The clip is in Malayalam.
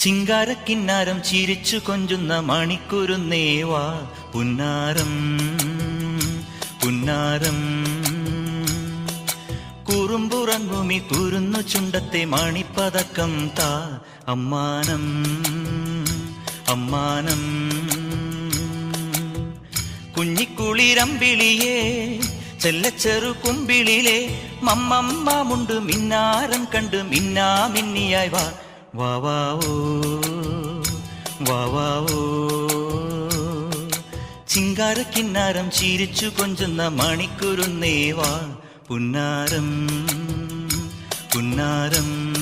ചിങ്കാരക്കിന്നാരം ചിരിച്ചു കൊഞ്ചുന്ന മണിക്കുരുന്നേവാ പുന്നാരം പുന്നാരം. കുറുമ്പുറങ്ങുമി കുരുന്നു ചുണ്ടത്തെ മണിപ്പതക്കം താ. അമ്മാനം അമ്മാനം. കുഞ്ഞിക്കുളിരമ്പിളിയേ ചെല്ലച്ചെറു കുമ്പിളിലെ. മമ്മമ്മാമുണ്ട് മിന്നാരം കണ്ട് മിന്നാ മിന്നിയായി വാ. ചിങ്കാരക്കിന്നാരം ചിരിച്ചു കൊഞ്ചുന്ന മണിക്കുരുന്നേവാ. പുന്നാരം പുന്നാരം.